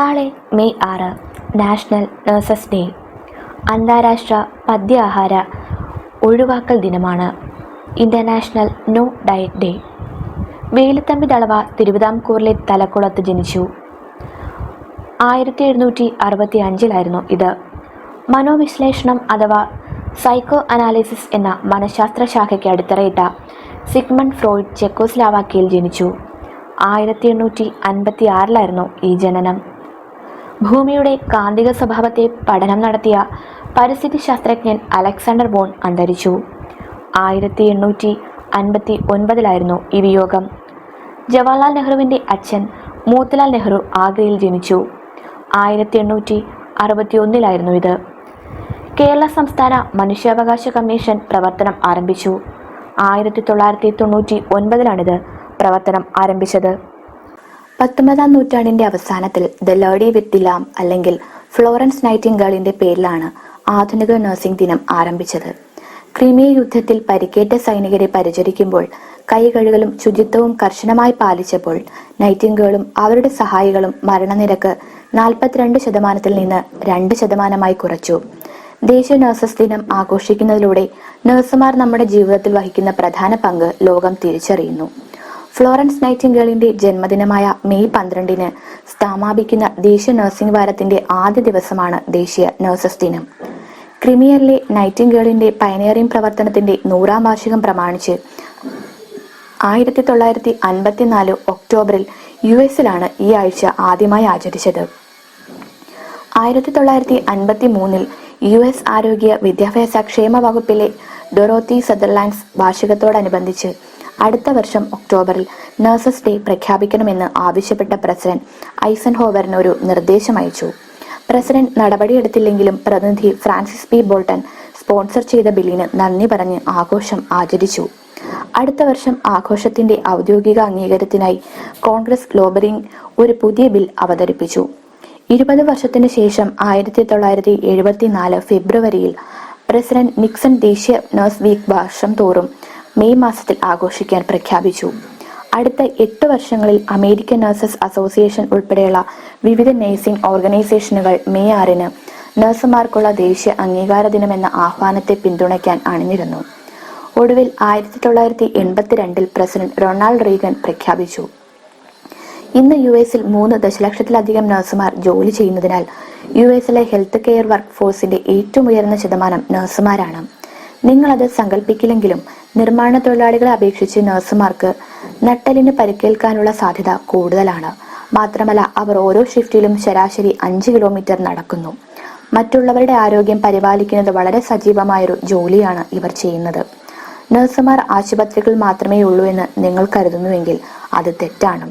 നാളെ മെയ് ആറ് national nurses day. അന്താരാഷ്ട്ര പദ്യാഹാര ഒഴിവാക്കൽ ദിനമാണ്. International no diet day. Velu Thampi Dalawa തിരുവിതാംകൂറിലെ തലക്കുളത്ത് ജനിച്ചു. ആയിരത്തി എഴുന്നൂറ്റി അറുപത്തി അഞ്ചിലായിരുന്നു ഇത്. മനോവിശ്ലേഷണം അഥവാ സൈക്കോ അനാലിസിസ് എന്ന മനഃശാസ്ത്ര ശാഖയ്ക്ക് അടിത്തറയിട്ട സിഗ്മണ്ട് ഫ്രോയിഡ് ചെക്കോസ്ലാവാക്കിയിൽ ജനിച്ചു. ആയിരത്തി എണ്ണൂറ്റി അൻപത്തി ആറിലായിരുന്നു ഈ ജനനം. ഭൂമിയുടെ കാന്തിക സ്വഭാവത്തെ പഠനം നടത്തിയ പരിസ്ഥിതി ശാസ്ത്രജ്ഞൻ അലക്സാണ്ടർ ബോൺ അന്തരിച്ചു. ആയിരത്തി എണ്ണൂറ്റി അൻപത്തി ഒൻപതിലായിരുന്നു ഈ വിയോഗം. ജവഹർലാൽ നെഹ്റുവിന്റെ അച്ഛൻ മോത്തിലാൽ നെഹ്റു ആഗ്രയിൽ ജനിച്ചു. ആയിരത്തി എണ്ണൂറ്റി അറുപത്തി ഒന്നിലായിരുന്നു ഇത്. കേരള സംസ്ഥാന മനുഷ്യാവകാശ കമ്മീഷൻ പ്രവർത്തനം ആരംഭിച്ചു. ആയിരത്തി തൊള്ളായിരത്തി തൊണ്ണൂറ്റി ഒൻപതിലാണിത് പ്രവർത്തനം ആരംഭിച്ചത്. പത്തൊമ്പതാം നൂറ്റാണ്ടിന്റെ അവസാനത്തിൽ the lady with the lamp അല്ലെങ്കിൽ ഫ്ലോറൻസ് നൈറ്റിംഗേളിന്റെ പേരിലാണ് ആധുനിക നഴ്സിംഗ് ദിനം ആരംഭിച്ചത്. ക്രിമിയ യുദ്ധത്തിൽ പരിക്കേറ്റ സൈനികരെ പരിചരിക്കുമ്പോൾ കൈകഴുകലും ശുചിത്വവും കർശനമായി പാലിച്ചപ്പോൾ നൈറ്റിംഗേളും അവരുടെ സഹായികളും മരണനിരക്ക് നാൽപ്പത്തിരണ്ട് ശതമാനത്തിൽ നിന്ന് രണ്ട് ശതമാനമായി കുറച്ചു. ദേശീയ നഴ്സസ് ദിനം ആഘോഷിക്കുന്നതിലൂടെ നഴ്സുമാർ നമ്മുടെ ജീവിതത്തിൽ വഹിക്കുന്ന പ്രധാന പങ്ക് ലോകം തിരിച്ചറിയുന്നു. ഫ്ലോറൻസ് നൈറ്റിംഗേളിന്റെ ജന്മദിനമായ മെയ് പന്ത്രണ്ടിന് സ്ഥാപിക്കുന്ന ദേശീയ നഴ്സിംഗ് വാരത്തിന്റെ ആദ്യ ദിവസമാണ് ദേശീയ നഴ്സസ് ദിനം. ക്രിമിയറിലെ നൈറ്റിംഗേളിന്റെ പയനിയറിംഗ് പ്രവർത്തനത്തിന്റെ നൂറാം വാർഷികം പ്രമാണിച്ച് ആയിരത്തി തൊള്ളായിരത്തി അൻപത്തിനാല് ഒക്ടോബറിൽ യു എസിലാണ് ഈ ആഴ്ച ആദ്യമായി ആചരിച്ചത്. ആയിരത്തി തൊള്ളായിരത്തി അൻപത്തി മൂന്നിൽ യു എസ് ആരോഗ്യ വിദ്യാഭ്യാസ ക്ഷേമ വകുപ്പിലെ ഡൊറോത്തി സദർലാൻഡ്സ് വാർഷികത്തോടനുബന്ധിച്ച് അടുത്ത വർഷം ഒക്ടോബറിൽ നഴ്സസ് ഡേ പ്രഖ്യാപിക്കണമെന്ന് ആവശ്യപ്പെട്ട പ്രസിഡന്റ് ഐസൻ ഹോവറിന് ഒരു നിർദ്ദേശം അയച്ചു. പ്രസിഡന്റ് നടപടിയെടുത്തില്ലെങ്കിലും പ്രതിനിധി ഫ്രാൻസിസ് പി. ബോൾട്ടൺ സ്പോൺസർ ചെയ്ത ബില്ലിന് നന്ദി പറഞ്ഞ് ആഘോഷം ആചരിച്ചു. അടുത്ത വർഷം ആഘോഷത്തിന്റെ ഔദ്യോഗിക അംഗീകാരത്തിനായി കോൺഗ്രസ് ലോബറിംഗ് ഒരു പുതിയ ബിൽ അവതരിപ്പിച്ചു. ഇരുപത് വർഷത്തിന് ശേഷം ആയിരത്തി തൊള്ളായിരത്തി എഴുപത്തിനാല് ഫെബ്രുവരിയിൽ പ്രസിഡന്റ് നിക്സൺ ദേശീയ നഴ്സ് വീക്ക് വർഷം തോറും മെയ് മാസത്തിൽ ആഘോഷിക്കാൻ പ്രഖ്യാപിച്ചു. അടുത്ത എട്ട് വർഷങ്ങളിൽ അമേരിക്കൻ നഴ്സസ് അസോസിയേഷൻ ഉൾപ്പെടെയുള്ള വിവിധ നഴ്സിംഗ് ഓർഗനൈസേഷനുകൾ മെയ് ആറിന് നഴ്സുമാർക്കുള്ള ദേശീയ അംഗീകാര ദിനമെന്ന ആഹ്വാനത്തെ പിന്തുണയ്ക്കാൻ അണിഞ്ഞിരുന്നു ഒടുവിൽ ആയിരത്തി തൊള്ളായിരത്തി എൺപത്തിരണ്ടിൽ പ്രസിഡന്റ് റൊണാൾഡ് റീഗൻ പ്രഖ്യാപിച്ചു. ഇന്ന് യു എസിൽ മൂന്ന് ദശലക്ഷത്തിലധികം നഴ്സുമാർ ജോലി ചെയ്യുന്നതിനാൽ യു എസിലെ ഹെൽത്ത് കെയർ വർക്ക് ഫോഴ്സിന്റെ ഏറ്റവും ഉയർന്ന ശതമാനം നഴ്സുമാരാണ്. നിങ്ങളത് സങ്കല്പിക്കില്ലെങ്കിലും നിർമ്മാണ തൊഴിലാളികളെ അപേക്ഷിച്ച് നഴ്സുമാർക്ക് നട്ടലിന് പരിക്കേൽക്കാനുള്ള സാധ്യത കൂടുതലാണ്. മാത്രമല്ല അവർ ഓരോ ഷിഫ്റ്റിലും ശരാശരി അഞ്ച് കിലോമീറ്റർ നടക്കുന്നു. മറ്റുള്ളവരുടെ ആരോഗ്യം പരിപാലിക്കുന്നത് വളരെ സജീവമായൊരു ജോലിയാണ് ഇവർ ചെയ്യുന്നത്. നഴ്സുമാർ ആശുപത്രികൾ മാത്രമേ ഉള്ളൂ എന്ന് നിങ്ങൾ കരുതുന്നുവെങ്കിൽ അത് തെറ്റാണ്.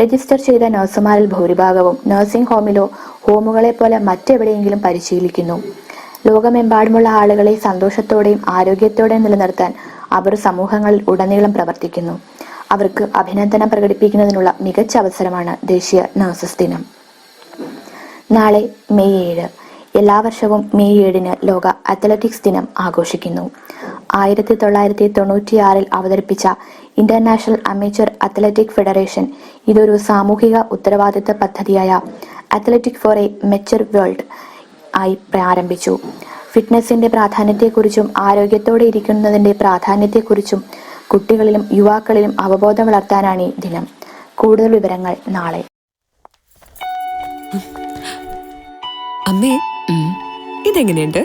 രജിസ്റ്റർ ചെയ്ത നഴ്സുമാരിൽ ഭൂരിഭാഗവും നഴ്സിംഗ് ഹോമിലോ ഹോമുകളെ പോലെ മറ്റെവിടെയെങ്കിലും പരിശീലിക്കുന്നു. ലോകമെമ്പാടുമുള്ള ആളുകളെ സന്തോഷത്തോടെയും ആരോഗ്യത്തോടെയും നിലനിർത്താൻ അവർ സമൂഹങ്ങളിൽ ഉടനീളം പ്രവർത്തിക്കുന്നു. അവർക്ക് അഭിനന്ദനം പ്രകടിപ്പിക്കുന്നതിനുള്ള മികച്ച അവസരമാണ് ദേശീയ നഴ്സസ് ദിനം. നാളെ മെയ് ഏഴ്. എല്ലാ വർഷവും മെയ് ഏഴിന് ലോക അത്ലറ്റിക്സ് ദിനം ആഘോഷിക്കുന്നു. ആയിരത്തി തൊള്ളായിരത്തി തൊണ്ണൂറ്റിയാറിൽ അവതരിപ്പിച്ച ഇന്റർനാഷണൽ അമേച്ചർ അത്ലറ്റിക് ഫെഡറേഷൻ ഇതൊരു സാമൂഹിക ഉത്തരവാദിത്ത പദ്ധതിയായ അത്ലറ്റിക് ഫോർ എ മെച്ചർ വേൾഡ് ആയി പ്രാരംഭിച്ചു. ഫിറ്റ്നസിന്റെ പ്രാധാന്യത്തെക്കുറിച്ചും ആരോഗ്യത്തോടെ ഇരിക്കുന്നതിന്റെ പ്രാധാന്യത്തെക്കുറിച്ചും കുട്ടികളിലും യുവാക്കളിലും അവബോധം വളർത്താനാണ് ഈ ദിനം. കൂടുതൽ വിവരങ്ങൾ നാളെ. അമ്മേ ഇതെങ്ങനെയുണ്ട്?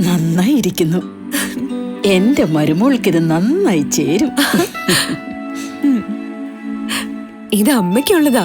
നന്നായി നന്നായിരിക്കുന്നു എന്റെ മരുമോൾക്ക് ഇത് നന്നായി ചേരും. ഇത് അമ്മയ്ക്കുള്ളതാ.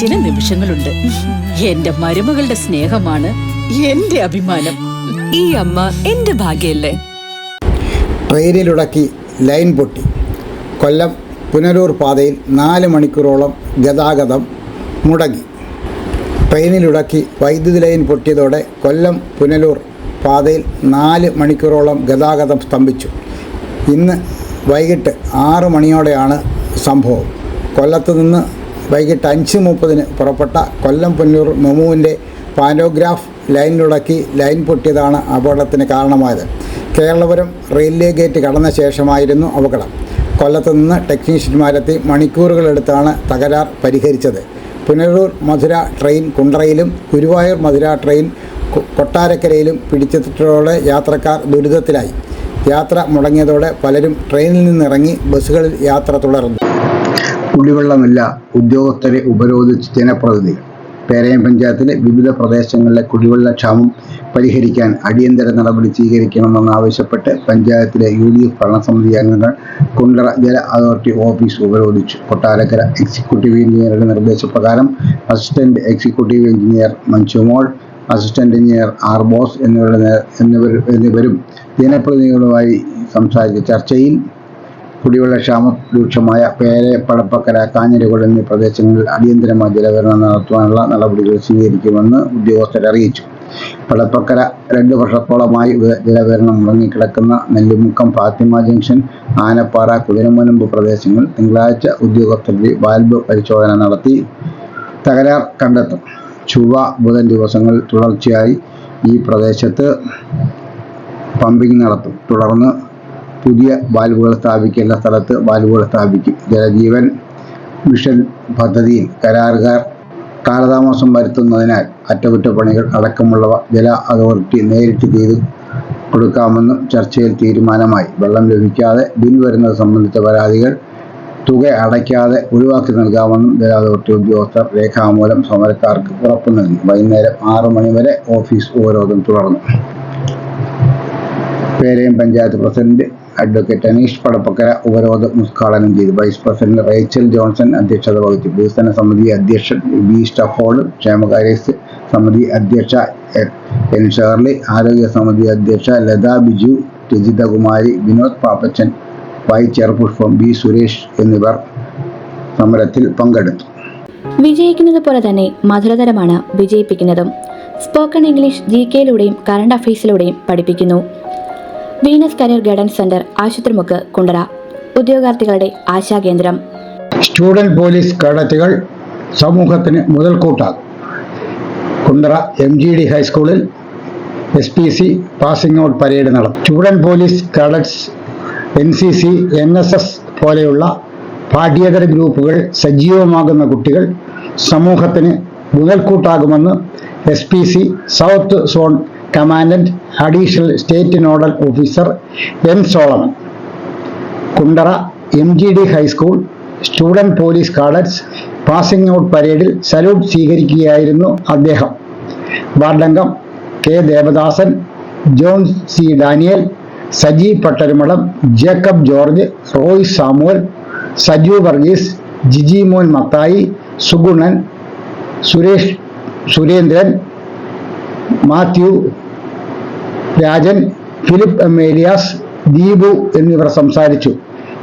ചില നിമിഷങ്ങളുണ്ട്. എന്റെ മരുമകളുടെ സ്നേഹമാണ് എന്റെ അഭിമാനം. ഈ അമ്മ എന്റെ ഭാഗ്യല്ലേ? ട്രെയിനിലുടക്കി ലൈൻ പൊട്ടി. കൊല്ലം പുനലൂർ പാതയിൽ നാല് മണിക്കൂറോളം ഗതാഗതം മുടങ്ങി. ട്രെയിനിലുടക്കി വൈദ്യുതി ലൈൻ പൊട്ടിയതോടെ കൊല്ലം പുനലൂർ പാതയിൽ നാല് മണിക്കൂറോളം ഗതാഗതം സ്തംഭിച്ചു. ഇന്ന് വൈകിട്ട് ആറ് മണിയോടെയാണ് സംഭവം. കൊല്ലത്ത് നിന്ന് വൈകിട്ട് അഞ്ച് മുപ്പതിന് പുറപ്പെട്ട കൊല്ലം പൊന്നൂർ മെമുവിന്റെ പാനോഗ്രാഫ് ലൈനിലുടക്കി ലൈൻ പൊട്ടിയതാണ് അപകടത്തിന് കാരണമായത്. കേരളപുരം റെയിൽവേ ഗേറ്റ് കടന്ന ശേഷമായിരുന്നു അപകടം. കൊല്ലത്തു നിന്ന് ടെക്നീഷ്യന്മാരെത്തി മണിക്കൂറുകളെടുത്താണ് തകരാർ പരിഹരിച്ചത്. പുനലൂർ മധുര ട്രെയിൻ കുണ്ടറയിലും ഗുരുവായൂർ മധുര ട്രെയിൻ കൊട്ടാരക്കരയിലും പിടിച്ചെത്തിയതോടെ യാത്രക്കാർ ദുരിതത്തിലായി. യാത്ര മുടങ്ങിയതോടെ പലരും ട്രെയിനിൽ നിന്നിറങ്ങി ബസ്സുകളിൽ യാത്ര തുടർന്നു. കുടിവെള്ളമില്ല ഉദ്യോഗസ്ഥരെ ഉപരോധിച്ച് ജനപ്രതിനിധികൾ പേരയം പഞ്ചായത്തിലെ വിവിധ പ്രദേശങ്ങളിലെ കുടിവെള്ളക്ഷാമം പരിഹരിക്കാൻ അടിയന്തര നടപടി സ്വീകരിക്കണമെന്നാവശ്യപ്പെട്ട് പഞ്ചായത്തിലെ യു ഡി എഫ് ഭരണസമിതി അംഗങ്ങൾ കുണ്ടറ ജല അതോറിറ്റി ഓഫീസ് ഉപരോധിച്ചു. കൊട്ടാരക്കര എക്സിക്യൂട്ടീവ് എഞ്ചിനീയറുടെ നിർദ്ദേശപ്രകാരം assistant executive engineer Manjumol assistant engineer R Bose എന്നിവരുടെ എന്നിവർ എന്നിവരും ജനപ്രതിനിധികളുമായി സംസാരിച്ച ചർച്ചയിൽ കുടിവെള്ളക്ഷാമം രൂക്ഷമായ പേരെ പടപ്പക്കര കാഞ്ഞിരകുട എന്നീ പ്രദേശങ്ങളിൽ അടിയന്തരമായി ജലവിതരണം നടത്തുവാനുള്ള നടപടികൾ സ്വീകരിക്കുമെന്ന് ഉദ്യോഗസ്ഥർ അറിയിച്ചു. പടപ്പക്കര രണ്ട് വർഷത്തോളമായി ജലവിതരണം മുടങ്ങിക്കിടക്കുന്ന നെല്ലിമുക്കം ഫാത്തിമ ജംഗ്ഷൻ ആനപ്പാറ കുതിരമുനമ്പ് പ്രദേശങ്ങൾ തിങ്കളാഴ്ച ഉദ്യോഗസ്ഥരുടെ വാൽവ് പരിശോധന നടത്തി തകരാർ കണ്ടെത്തും. ചൊവ്വ ബുധൻ ദിവസങ്ങൾ തുടർച്ചയായി ഈ പ്രദേശത്ത് പമ്പിംഗ് നടത്തും. തുടർന്ന് പുതിയ വാൽവുകൾ സ്ഥാപിക്കേണ്ട സ്ഥലത്ത് വാൽവുകൾ സ്ഥാപിക്കും. ജലജീവൻ മിഷൻ പദ്ധതിയിൽ കരാറുകാർ കാലതാമസം വരുത്തുന്നതിനാൽ അറ്റകുറ്റപ്പണികൾ അടക്കമുള്ളവ ജല അതോറിറ്റി നേരിട്ട് ചെയ്തു കൊടുക്കാമെന്നും ചർച്ചയിൽ തീരുമാനമായി. വെള്ളം ലഭിക്കാതെ ബിൽ വരുന്നത് സംബന്ധിച്ച പരാതികൾ തുക അടയ്ക്കാതെ ഒഴിവാക്കി നൽകാമെന്നും ജല അതോറിറ്റി ഉദ്യോഗസ്ഥർ രേഖാമൂലം സമരക്കാർക്ക് ഉറപ്പു നൽകി. വൈകുന്നേരം ആറു മണിവരെ ഓഫീസ് ഉപരോധം തുടർന്നു. പേരയം പഞ്ചായത്ത് പ്രസിഡന്റ് അഡ്വക്കേറ്റ് അനീഷ് പടപ്പക്കര ഉപരോധം ഉദ്ഘാടനം ചെയ്തു. വൈസ് പ്രസിഡന്റ് റേച്ചൽ ജോൺസൺ അധ്യക്ഷത വഹിച്ചു. വികസന സമിതി അധ്യക്ഷൻ ബി സ്റ്റഫോർഡ് ക്ഷേമകാര്യ സമിതി അധ്യക്ഷ എൻ ഷേർലി ആരോഗ്യ സമിതി അധ്യക്ഷ ലതാ ബിജു രജിതകുമാരി വിനോദ് പാപ്പച്ചൻ വൈ ചെറുപുഷ്പം ബി സുരേഷ് എന്നിവർ സമരത്തിൽ പങ്കെടുത്തു. വിജയിക്കുന്നത് പോലെ തന്നെ മധുരതരമാണ് വിജയിപ്പിക്കുന്നതും. സ്പോക്കൺ ഇംഗ്ലീഷ് ജി കെയിലൂടെയും കറണ്ട് അഫയേഴ്സിലൂടെയും പഠിപ്പിക്കുന്നു. Venus career guidance centre Asupathrimukku Kundara. ഉദ്യോഗാർത്ഥികളുടെ ആശാകേന്ദ്രം സ്റ്റുഡന്റ് പോലീസ് കേഡറ്റുകൾ സമൂഹത്തിന് മുതൽക്കൂട്ടാകും. കുണ്ടറ എം ജി ഡി ഹൈസ്കൂളിൽ S P C passing out parade നടത്തും. Student police cadets N C C N S S പോലെയുള്ള പാഠ്യേതര ഗ്രൂപ്പുകൾ സജീവമാകുന്ന കുട്ടികൾ സമൂഹത്തിന് മുതൽക്കൂട്ടാകുമെന്ന് S P C south zone commandant additional state nodal officer N Solomon Kundara M G D high school student police cadets passing out പരേഡിൽ salute സ്വീകരിക്കുകയായിരുന്നു അദ്ദേഹം. വാർഡംഗം K Devadasan John C Daniel Saji Pattarumalam Jacob George Roy Samuel Saju Varghese Jiji mon Mathai Suganan Suresh Surendran Mathew Rajan Philip M Elias Deepu എന്നിവർ സംസാരിച്ചു.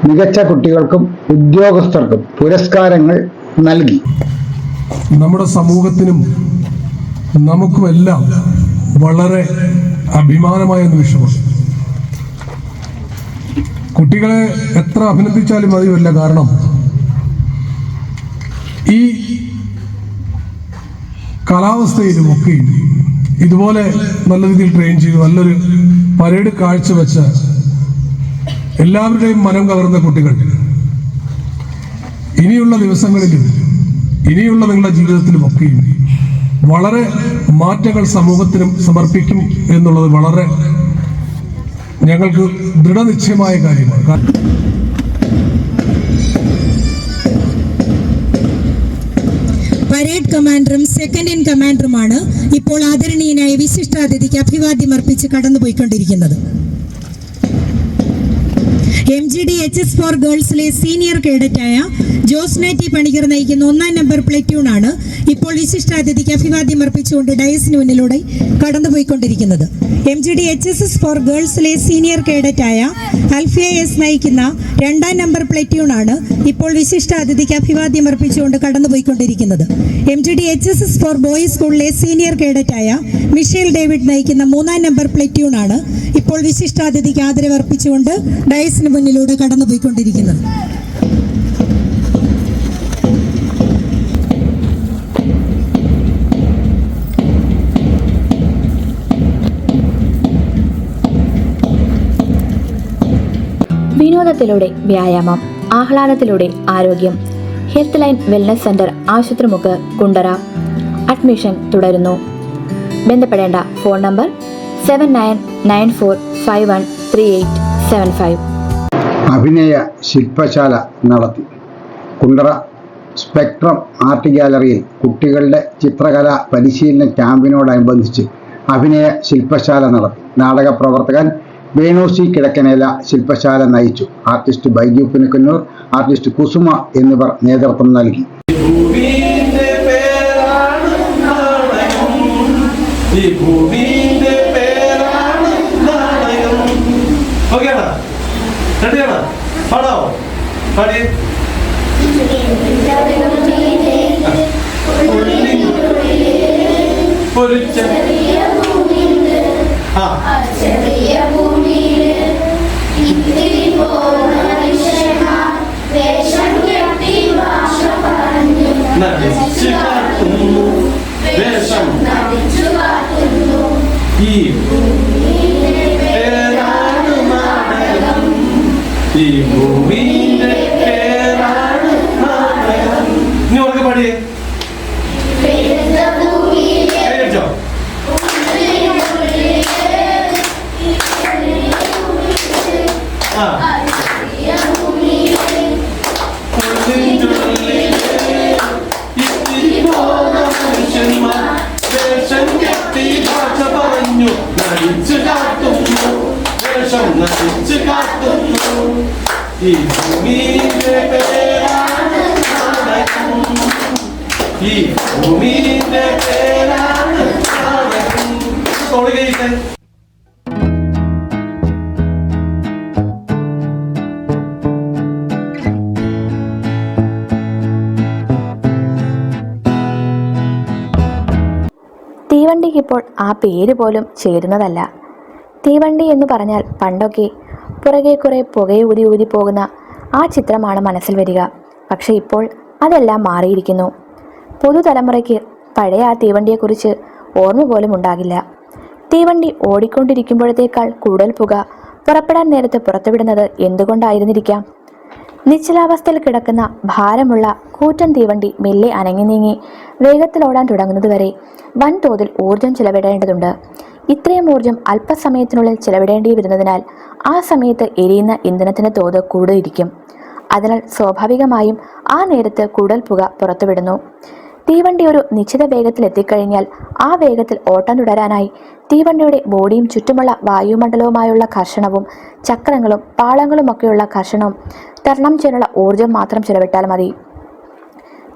മികച്ച കുട്ടികൾക്കും ഉദ്യോഗസ്ഥർക്കും പുരസ്കാരങ്ങൾ നൽകി. നമ്മുടെ സമൂഹത്തിനും നമുക്കുമെല്ലാം വളരെ അഭിമാനമായ നിമിഷമാണ് കുട്ടികളെ എത്ര അഭിനന്ദിച്ചാലും മതിയല്ല കാരണം ഈ കാലാവസ്ഥയിലുമൊക്കെയും ഇതുപോലെ നല്ല രീതിയിൽ ട്രെയിൻ ചെയ്ത്. നല്ലൊരു പരേഡ് കാഴ്ചവെച്ച എല്ലാവരുടെയും മനം കവർന്ന കുട്ടികൾ. ഇനിയുള്ള ദിവസങ്ങളിലും ഇനിയുള്ള നിങ്ങളുടെ ജീവിതത്തിലും ഒക്കെയും വളരെ മാറ്റങ്ങൾ സമൂഹത്തിനും സമർപ്പിക്കും എന്നുള്ളത് വളരെ ഞങ്ങൾക്ക് ദൃഢനിശ്ചയമായ കാര്യമാണ്. പരേഡ് കമാൻഡറും സെക്കൻഡ് ഇൻ കമാൻഡറുമാണ് ഇപ്പോൾ ആദരണീയനായ വിശിഷ്ടാതിഥിക്ക് അഭിവാദ്യം അർപ്പിച്ച് കടന്നുപോയിക്കൊണ്ടിരിക്കുന്നത്. M G D H S for ഗേൾസിലെ senior കേഡറ്റായ ജോസ്ന ടി പണിക്കർ നയിക്കുന്ന ഒന്നാം നമ്പർ പ്ലറ്റൂൺ ആണ് ഇപ്പോൾ വിശിഷ്ടാതിഥിക്ക് അഭിവാദ്യം അർപ്പിച്ചുകൊണ്ട് ഡയസിന് മുന്നിലൂടെ കടന്നുപോയിക്കൊണ്ടിരിക്കുന്നത്. M G D H S S for ഗേൾസിലെ senior കേഡറ്റായ അൽഫിയ എസ് നയിക്കുന്ന രണ്ടാം നമ്പർ പ്ലറ്റൂൺ ആണ് ഇപ്പോൾ വിശിഷ്ടാതിഥിക്ക് അഭിവാദ്യം അർപ്പിച്ചുകൊണ്ട് കടന്നുപോയിക്കൊണ്ടിരിക്കുന്നത്. M G D H S S for boys സ്കൂളിലെ സീനിയർ കേഡറ്റായ മിഷേൽ ഡേവിഡ് നയിക്കുന്ന മൂന്നാം നമ്പർ പ്ലറ്റൂൺ ആണ് ഇപ്പോൾ വിശിഷ്ടാതിഥിക്ക് ആദരവ് അർപ്പിച്ചുകൊണ്ട് ഡയസിന് മുന്നിലൂടെ കടന്നുപോയിക്കൊണ്ടിരിക്കുന്നത്. വിനോദത്തിലൂടെ വ്യായാമം ആഹ്ലാദത്തിലൂടെ ആരോഗ്യം. Health line wellness centre Asupathrimukku Kundara. Admission തുടരുന്നു. ബന്ധപ്പെടേണ്ട phone number seven nine nine four five one three eight seven five അഭിനയ ശില്പശാല നടത്തി. കുണ്ടറ സ്പെക്ട്രം ആർട്ട് ഗാലറിയിൽ കുട്ടികളുടെ ചിത്രകലാ പരിശീലന ക്യാമ്പിനോടനുബന്ധിച്ച് അഭിനയ ശില്പശാല നടത്തി. നാടക പ്രവർത്തകൻ വേണൂസി കിഴക്കനേല ശില്പശാല നയിച്ചു. ആർട്ടിസ്റ്റ് ബൈജു പുനക്കന്നൂർ ആർട്ടിസ്റ്റ് കുസുമ എന്നിവർ നേതൃത്വം നൽകി. ആ പേരാണ് നടിച്ചു കാട്ടുന്നു വേഷം ഈ പേരാണ് നാടകം ഈ ഭൂമിയുടെ പേരാണ് ഈ നാടകം ഈ ഭൂമിയുടെ പേരാണ് നാടകം തോളി കഴിക്കാൻ തീവണ്ടിക്ക് ഇപ്പോൾ ആ പേര് പോലും ചേരുന്നതല്ല. തീവണ്ടി എന്ന് പറഞ്ഞാൽ പണ്ടൊക്കെ പുറകെ കുറെ പുകയൂതി ഊതി പോകുന്ന ആ ചിത്രമാണ് മനസ്സിൽ വരിക. പക്ഷെ ഇപ്പോൾ അതെല്ലാം മാറിയിരിക്കുന്നു. പുതുതലമുറയ്ക്ക് പഴയ ആ തീവണ്ടിയെക്കുറിച്ച് ഓർമ്മ പോലും ഉണ്ടാകില്ല. തീവണ്ടി ഓടിക്കൊണ്ടിരിക്കുമ്പോഴത്തേക്കാൾ കൂടുതൽ പുക പുറപ്പെടാൻ നേരത്ത് പുറത്തുവിടുന്നത് എന്തുകൊണ്ടായിരുന്നിരിക്കാം? നിശ്ചലാവസ്ഥയിൽ കിടക്കുന്ന ഭാരമുള്ള കൂറ്റൻ തീവണ്ടി മെല്ലെ അനങ്ങി നീങ്ങി വേഗത്തിലോടാൻ തുടങ്ങുന്നതുവരെ വൻതോതിൽ ഊർജം ചിലവിടേണ്ടതുണ്ട്. ഇത്രയും ഊർജം അല്പസമയത്തിനുള്ളിൽ ചിലവിടേണ്ടി വരുന്നതിനാൽ ആ സമയത്ത് എരിയുന്ന ഇന്ധനത്തിന് തോത് കൂടുതലിരിക്കും. അതിനാൽ സ്വാഭാവികമായും ആ നേരത്ത് കൂടുതൽ പുക പുറത്തുവിടുന്നു. തീവണ്ടി ഒരു നിശ്ചിത വേഗത്തിൽ എത്തിക്കഴിഞ്ഞാൽ ആ വേഗത്തിൽ ഓട്ടം തുടരാനായി. തീവണ്ടിയുടെ ബോഡിയും ചുറ്റുമുള്ള വായുമണ്ഡലവുമായുള്ള കർഷണവും ചക്രങ്ങളും പാളങ്ങളുമൊക്കെയുള്ള കർഷണവും തരണം ചെയ്യാനുള്ള ഊർജം മാത്രം ചെലവിട്ടാൽ മതി.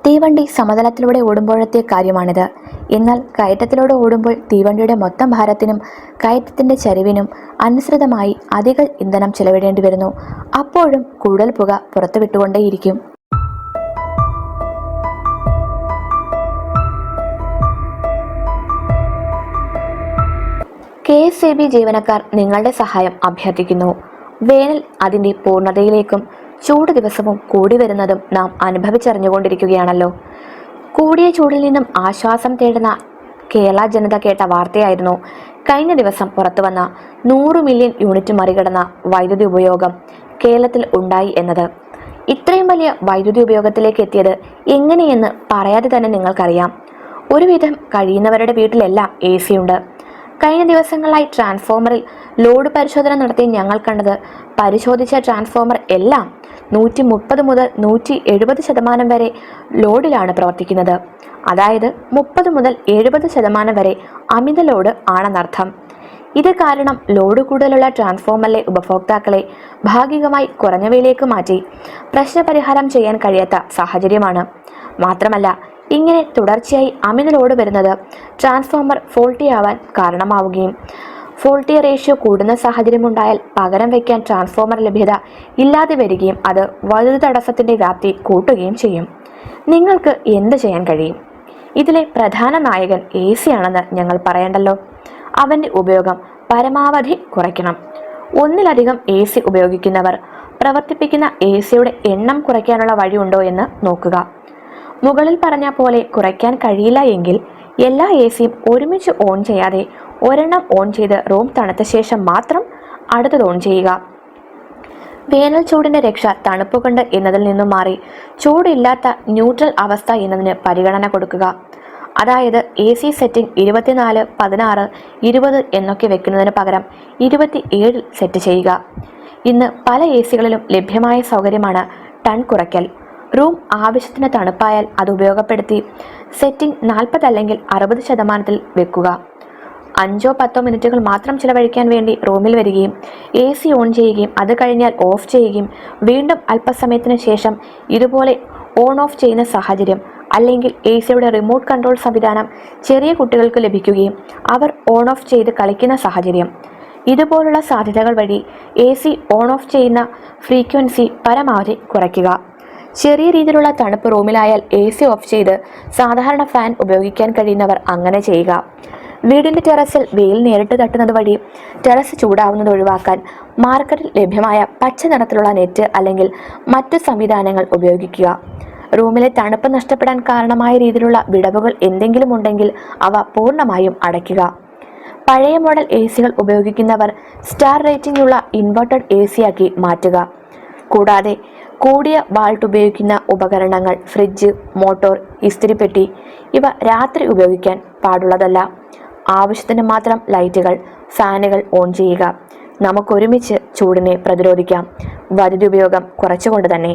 തീവണ്ടി സമതലത്തിലൂടെ ഓടുമ്പോഴത്തെ കാര്യമാണിത്. എന്നാൽ കയറ്റത്തിലൂടെ ഓടുമ്പോൾ തീവണ്ടിയുടെ മൊത്തം ഭാരത്തിനും കയറ്റത്തിന്റെ ചരിവിനും അനുസൃതമായി അധിക ഇന്ധനം ചെലവിടേണ്ടി വരുന്നു. അപ്പോഴും കൂടുതൽ പുക പുറത്തുവിട്ടുകൊണ്ടേയിരിക്കും. കെ എസ് എ ബി ജീവനക്കാർ നിങ്ങളുടെ സഹായം അഭ്യർത്ഥിക്കുന്നു. വേനൽ അതിന്റെ പൂർണതയിലേക്കും ചൂട് ദിവസവും കൂടി വരുന്നതും നാം അനുഭവിച്ചറിഞ്ഞുകൊണ്ടിരിക്കുകയാണല്ലോ. കൂടിയ ചൂടിൽ നിന്നും ആശ്വാസം തേടുന്ന കേരള ജനത കേട്ട വാർത്തയായിരുന്നു. കഴിഞ്ഞ ദിവസം പുറത്തു വന്ന നൂറ് മില്യൺ യൂണിറ്റ് മറികടന്ന വൈദ്യുതി ഉപയോഗം കേരളത്തിൽ ഉണ്ടായി എന്നത്. ഇത്രയും വലിയ വൈദ്യുതി ഉപയോഗത്തിലേക്ക് എത്തിയത് എങ്ങനെയെന്ന് പറയാതെ തന്നെ നിങ്ങൾക്കറിയാം. ഒരുവിധം കഴിയുന്നവരുടെ വീട്ടിലെല്ലാം എ സി ഉണ്ട്. കഴിഞ്ഞ ദിവസങ്ങളായി ട്രാൻസ്ഫോമറിൽ ലോഡ് പരിശോധന നടത്തി ഞങ്ങൾ കണ്ടത്. പരിശോധിച്ച ട്രാൻസ്ഫോമർ എല്ലാം നൂറ്റി മുപ്പത് മുതൽ നൂറ്റി എഴുപത് ശതമാനം വരെ ലോഡിലാണ് പ്രവർത്തിക്കുന്നത്. അതായത് മുപ്പത് മുതൽ എഴുപത് ശതമാനം വരെ അമിത ലോഡ് ആണെന്നർത്ഥം. ഇത് കാരണം ലോഡ് കൂടുതലുള്ള ട്രാൻസ്ഫോമറിലെ ഉപഭോക്താക്കളെ ഭാഗികമായി കുറഞ്ഞവയിലേക്ക് മാറ്റി പ്രശ്നപരിഹാരം ചെയ്യാൻ കഴിയാത്ത സാഹചര്യമാണ്. മാത്രമല്ല ഇങ്ങനെ തുടർച്ചയായി അമിത ലോഡ് വരുന്നത് ട്രാൻസ്ഫോമർ ഫോൾട്ടി ആവാൻ കാരണമാവുകയും. ഫോൾട്ടി റേഷ്യോ കൂടുന്ന സാഹചര്യമുണ്ടായാൽ പകരം വയ്ക്കാൻ ട്രാൻസ്ഫോമർ ലഭ്യത ഇല്ലാതെ വരികയും അത് വൈദ്യുതി തടസ്സത്തിന്റെ വ്യാപ്തി കൂട്ടുകയും ചെയ്യും. നിങ്ങൾക്ക് എന്ത് ചെയ്യാൻ കഴിയും? ഇതിലെ പ്രധാന നായകൻ എ സി ആണെന്ന് ഞങ്ങൾ പറയണ്ടല്ലോ. അവന്റെ ഉപയോഗം പരമാവധി കുറയ്ക്കണം. ഒന്നിലധികം എ സി ഉപയോഗിക്കുന്നവർ പ്രവർത്തിപ്പിക്കുന്ന എ സിയുടെ എണ്ണം കുറയ്ക്കാനുള്ള വഴിയുണ്ടോ എന്ന് നോക്കുക. മുകളിൽ പറഞ്ഞ പോലെ കുറയ്ക്കാൻ കഴിയില്ല എങ്കിൽ എല്ലാ എ സിയും ഒരുമിച്ച് ഓൺ ചെയ്യാതെ ഒരെണ്ണം ഓൺ ചെയ്ത് റൂം തണുത്ത ശേഷം മാത്രം അടുത്തത് ഓൺ ചെയ്യുക. വേനൽ ചൂടിന്റെ രക്ഷ തണുപ്പ് കൊണ്ട് എന്നതിൽ നിന്നും മാറി ചൂടില്ലാത്ത ന്യൂട്രൽ അവസ്ഥ എന്നതിന് പരിഗണന കൊടുക്കുക. അതായത് എ സി സെറ്റിംഗ് ഇരുപത്തിനാല് പതിനാറ് ഇരുപത് എന്നൊക്കെ വെക്കുന്നതിന് പകരം ഇരുപത്തി ഏഴിൽ സെറ്റ് ചെയ്യുക. ഇന്ന് പല എ സികളിലും ലഭ്യമായ സൗകര്യമാണ് ടൺ കുറയ്ക്കൽ. റൂം ആവശ്യത്തിന് തണുപ്പായാൽ അത് ഉപയോഗപ്പെടുത്തി. സെറ്റിംഗ് നാൽപ്പത് അല്ലെങ്കിൽ അറുപത് ശതമാനത്തിൽ വെക്കുക. അഞ്ചോ പത്തോ മിനിറ്റുകൾ മാത്രം ചിലവഴിക്കാൻ വേണ്ടി റൂമിൽ വരികയും എ സി ഓൺ ചെയ്യുകയും അത് കഴിഞ്ഞാൽ ഓഫ് ചെയ്യുകയും വീണ്ടും അല്പസമയത്തിന് ശേഷം ഇതുപോലെ ഓൺ ഓഫ് ചെയ്യുന്ന സാഹചര്യം അല്ലെങ്കിൽ എ സിയുടെ റിമോട്ട് കൺട്രോൾ സംവിധാനം ചെറിയ കുട്ടികൾക്ക് ലഭിക്കുകയും അവർ ഓൺ ഓഫ് ചെയ്ത് കളിക്കുന്ന സാഹചര്യം. ഇതുപോലുള്ള സാധ്യതകൾ വഴി എ സി ഓൺ ഓഫ് ചെയ്യുന്ന ഫ്രീക്വൻസി പരമാവധി കുറയ്ക്കുക. ചെറിയ രീതിയിലുള്ള തണുപ്പ് റൂമിലായാൽ എ സി ഓഫ് ചെയ്ത് സാധാരണ ഫാൻ ഉപയോഗിക്കാൻ കഴിയുന്നവർ അങ്ങനെ ചെയ്യുക. വീടിന്റെ ടെറസിൽ വെയിൽ നേരിട്ട് തട്ടുന്നത് വഴി ടെറസ് ചൂടാവുന്നത് ഒഴിവാക്കാൻ മാർക്കറ്റിൽ ലഭ്യമായ പച്ച നിറത്തിലുള്ള നെറ്റ് അല്ലെങ്കിൽ മറ്റ് സംവിധാനങ്ങൾ ഉപയോഗിക്കുക. റൂമിലെ തണുപ്പ് നഷ്ടപ്പെടാൻ കാരണമായ രീതിയിലുള്ള വിടവുകൾ എന്തെങ്കിലും ഉണ്ടെങ്കിൽ അവ പൂർണമായും അടയ്ക്കുക. പഴയ മോഡൽ എ സികൾ ഉപയോഗിക്കുന്നവർ സ്റ്റാർ റേറ്റിംഗ് ഉള്ള ഇൻവെർട്ടഡ് എ സിയാക്കി മാറ്റുക. കൂടാതെ കൂടിയ വാൾട്ട് ഉപയോഗിക്കുന്ന ഉപകരണങ്ങൾ ഫ്രിഡ്ജ് മോട്ടോർ ഇസ്തിരിപ്പെട്ടി ഇവ രാത്രി ഉപയോഗിക്കാൻ പാടുള്ളതല്ല. ആവശ്യത്തിന് മാത്രം ലൈറ്റുകൾ ഫാനുകൾ ഓൺ ചെയ്യുക. നമുക്കൊരുമിച്ച് ചൂടിനെ പ്രതിരോധിക്കാം. വൈദ്യുതി ഉപയോഗം കുറച്ചുകൊണ്ട് തന്നെ.